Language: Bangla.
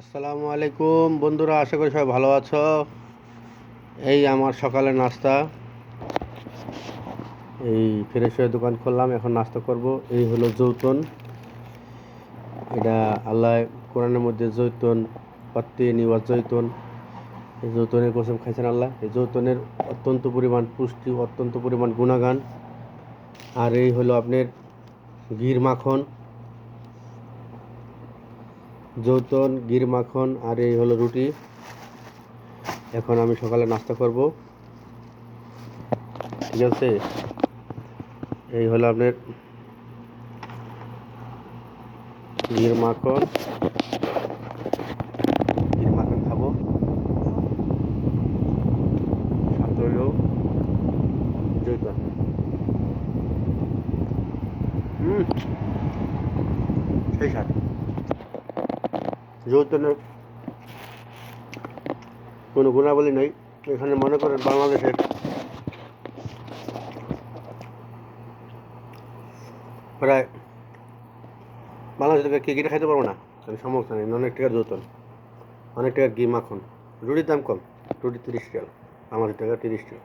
আসসালামু আলাইকুম। বন্ধুরা, আশা করি সবাই ভালো আছো। এই আমার সকালের নাস্তা। এই ফ্রেশ হয়ে দোকান খুললাম, এখন নাস্তা করব। এই হলো যৌতন। এটা আল্লাহ কোরআনের মধ্যে জৈতন পাত্তি নিওয়াজ জৈতন এই জৌতনের কসম খাইছেন আল্লাহ। এই জৌতনের অত্যন্ত পরিমাণ পুষ্টি, অত্যন্ত পরিমাণ গুণাগান। আর এই হলো আপনার গির মাখন। যৌতন গির মাখন আর এই হলো রুটি। এখন আমি সকালে নাস্তা করব। ঠিক আছে? এই হলো আপনার গির মাখন গির মাখন খাব সাথে হুম, সেই সাথে। যৌতনের কোনো গুণাবলী নেই। এখানে মনে করেন বাংলাদেশের প্রায় বাংলাদেশ থেকে কে কিনে খাইতে পারব না? আমি সমস্যা নেই, অনেক টাকার যৌতন, অনেক টাকার ঘি মাখন রুটির দাম কম, রুটি তিরিশ টাকা আমাদের টাকা তিরিশ টাকা।